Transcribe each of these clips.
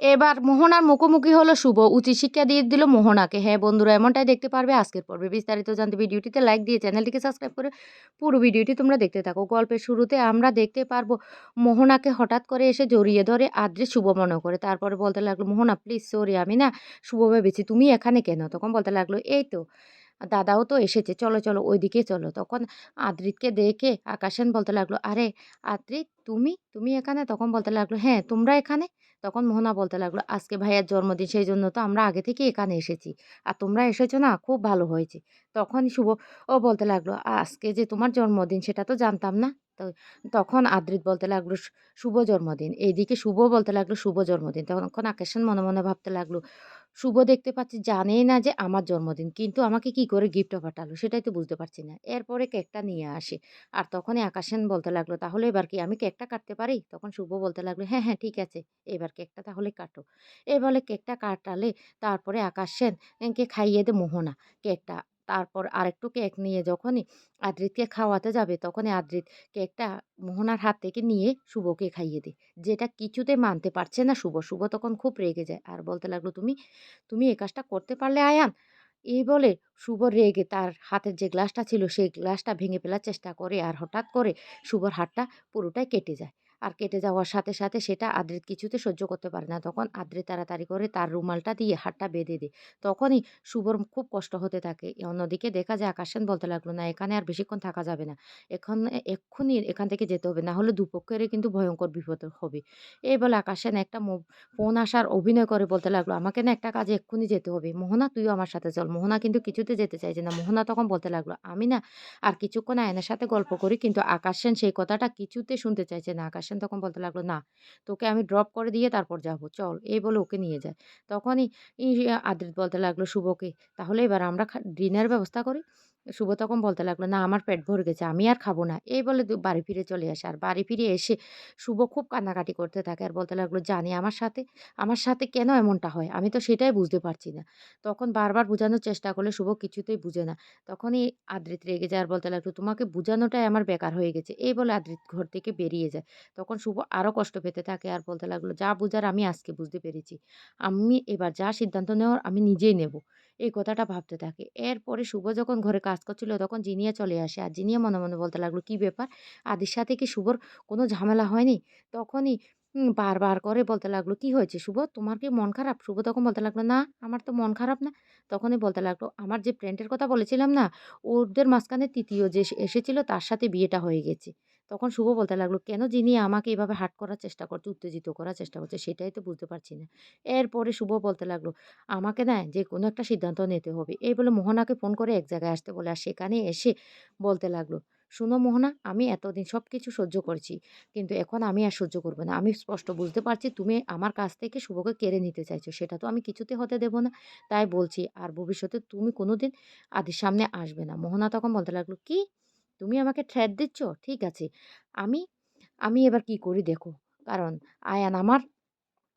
এবার মোহনার মুখোমুখি হলো শুভ। উচিত শিক্ষা দিয়ে দিল মোহনাকে। হ্যাঁ বন্ধুরা, এমনটাই দেখতে পারবে আজকের পর্বে। বিস্তারিত জানতে ভিডিওটিতে লাইক দিয়ে চ্যানেলটিকে সাবস্ক্রাইব করে পুরো ভিডিওটি তোমরা দেখতে থাকো। গল্পের শুরুতে আমরা দেখতে পারব মোহনাকে হঠাৎ করে এসে জড়িয়ে ধরে আদ্রে শুভ মনে করে। তারপরে বলতে লাগল, মোহনা প্লিজ সরি আমি না শুভ ভেবেছি। তুমি এখানে কেন? তখন বলতে লাগল, এই তো দাদাও তো এসেছে, চলো চলো, ওইদিকে চলো। তখন আদ্রিতকে দেখে আকাশেন বলতে লাগল, আরে আদ্রিত, তুমি? তুমি এখানে? তখন বলতে লাগল হ্যাঁ তোমরা এখানে? তখন মোহনা বলতে লাগল, আজকে ভাইয়ার জন্মদিন, সেই জন্য তো আমরা আগে থেকে এখানে এসেছি। আর তোমরা এসেছ না? খুব ভালো হয়েছে। তখন শুভ ও বলতে লাগল, আজকে যে তোমার জন্মদিন, সেটা তো জানতাম না? তখন আদ্রিত বলতে লাগল শুভ জন্মদিন। এইদিকে শুভ বলতে লাগল, শুভ জন্মদিন। তখন আকাশন মনে মনে ভাবতে লাগল শুভ দেখতে পাচ্ছি, জানেই না যে আমার জন্মদিন। কিন্তু আমাকে কি করে গিফট পাঠালো সেটাই তো বুঝতে পারছি না। এরপরে কেকটা নিয়ে আসে। আর তখনই আকাশেন বলতে লাগল, তাহলে এবার কি আমি কেকটা কাটতে পারি? তখন শুভ বলতে লাগল হ্যাঁ হ্যাঁ ঠিক আছে, এবার কেকটা তাহলে কাটো। এবারে কেকটা কাটালে তারপরে আকাশেন কে খাইয়ে দে মোহনা। কেকটা তারপর আরেকটু কেক নিয়ে যখনই আদ্রিতকে খাওয়াতে যাবে, তখনই আদ্রিত কেকটা মোহনার হাত থেকে নিয়ে শুভকে খাইয়ে দেয়। যেটা কিছুতে মানতে পারছে না শুভ। শুভ তখন খুব রেগে যায়। আর বলতে লাগল, তুমি তুমি এ কাজটা করতে পারলে আয়ান? এই বলে শুভ রেগে তার হাতের যে গ্লাসটা ছিল, সেই গ্লাসটা ভেঙে ফেলার চেষ্টা করে। আর হঠাৎ করে শুভর হাতটা পুরোটাই কেটে যায়। আর কেটে যাওয়ার সাথে সাথে সেটা আদ্রিত কিছুতে সহ্য করতে পারে না। তখন আদ্রিত তাড়াতাড়ি করে তার রুমালটা দিয়ে হাতটা বেঁধে দেয়। তখনই শুভর খুব কষ্ট হতে থাকে। অন্যদিকে দেখা যায় আকাশন বলতে লাগল, না, এখানে আর বেশিক্ষণ থাকা যাবে না। এখন, এক্ষুনি এখান থেকে যেতে হবে। না হলে দুপক্ষেরই কিন্তু ভয়ঙ্কর বিপদ হবে। এই বলে আকাশেন একটা ফোন আসার অভিনয় করে বলতে লাগল, আমাকে না একটা কাজে এক্ষুনি যেতে হবে। মোহনা, তুইও আমার সাথে চল। মোহনা কিন্তু কিছুতে যেতে চাইছে না। মোহনা তখন বলতে লাগল, আমি না আর কিছুক্ষণ আয়নার সাথে গল্প করি, কিন্তু আকাশেন সেই কথাটা কিছুতে শুনতে চাইছে না। আকাশ তখন বলতে লাগল, না, তোকে আমি ড্রপ করে দিয়ে তারপর যাব, চল। এই বলে ওকে নিয়ে যায়। তখনই আদ্রিত বলতে লাগল, শুভকে, তাহলে এবার আমরা ডিনার ব্যবস্থা করি। শুভ তখন বলতে লাগল, না, আমার পেট ভরে গেছে, আমি আর খাব না। এই বলে বাড়ি ফিরে চলে আসে। আর বাড়ি ফিরে এসে শুভ খুব কান্নাকাটি করতে থাকে আর বলতে লাগল, জানি আমার সাথে আমার সাথে কেন এমনটা হয়? আমি তো সেটাই বুঝতে পারছি না। তখন বারবার বোঝানোর চেষ্টা করলে শুভ কিছুতেই বুঝে না। তখনই আদ্রিত রেগে যায় আর বলতে লাগল, তোমাকে বোঝানোটাই আমার বেকার হয়ে গেছে। এই বলে আদ্রিত ঘর থেকে বেরিয়ে যায়। তখন শুভ আরও কষ্ট পেতে থাকে আর বলতে লাগল, যা বুঝার আমি আজকে বুঝতে পেরেছি। আমি এবার যা সিদ্ধান্ত নেওয়ার আমি নিজেই নেব। এই কথাটা ভাবতে থাকে। এরপরে শুভ যখন ঘরে কাজ করছিল তখন জিনিয়া চলে আসে। আর জিনিয়া মনে মনে বলতে লাগল, কি ব্যাপার? আদির সাথে কি শুভর কোনো ঝামেলা হয়নি? তখনই বারবার করে বলতে লাগল, কি হয়েছে শুভ? তোমার কি মন খারাপ? শুভ তখন বলতে লাগল, না, আমার তো মন খারাপ না। তখনই বলতে লাগল, আমার যে ফ্রেন্ডের কথা বলেছিলাম না, ওদের মাঝখানে তৃতীয় যে এসেছিল তার সাথে বিয়েটা হয়ে গেছে। তখন শুভ বলতে লাগল, কেন যিনি আমাকে এভাবে হাট করার চেষ্টা করছে, উত্তেজিত করার চেষ্টা করছে, সেটাই তো বুঝতে পারছি না। এরপরে শুভ বলতে লাগল, আমাকে না যে কোনো একটা সিদ্ধান্ত নিতে হবে। এই বলে মোহনাকে ফোন করে এক জায়গায় আসতে বলে, আর সেখানে এসে বলতে লাগল, শুনো মোহনা, আমি এতদিন সব কিছু সহ্য করছি, কিন্তু এখন আমি আর সহ্য করব না। আমি স্পষ্ট বুঝতে পারছি তুমি আমার কাছ থেকে শুভকে কেড়ে নিতে চাইছো, সেটা তো আমি কিছুতে হতে দেবো না। তাই বলছি, আর ভবিষ্যতে তুমি কোনো দিন আদির সামনে আসবে না। মোহনা তখন বলতে লাগল, কি? তুমি আমাকে থ্রেট দিচ্ছ? ঠিক আছে। আমি আমি এবার কি করি দেখো। কারণ আয়ান আমার,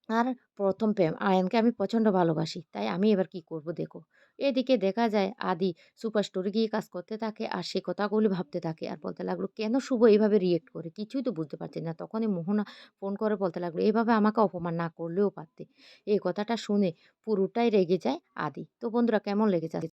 আর প্রথম প্রেম, আয়ানকে আমি প্রচণ্ড ভালোবাসি। তাই আমি এবার কি করব দেখো। এদিকে দেখা যায় আদি সুপার স্টোরে গিয়ে কাজ করতে থাকে আর সে কথাগুলি ভাবতে থাকে আর বলতে লাগল, কেন শুভ এইভাবে রিয়েক্ট করে? কিছুই তো বুঝতে পারছি না। তখনই মোহনা ফোন করে বলতে লাগল এইভাবে আমাকে অপমান না করলেও পারতে। এই কথাটা শুনে পুরোটাই রেগে যায় আদি। তো বন্ধুরা, কেমন লেগে যায়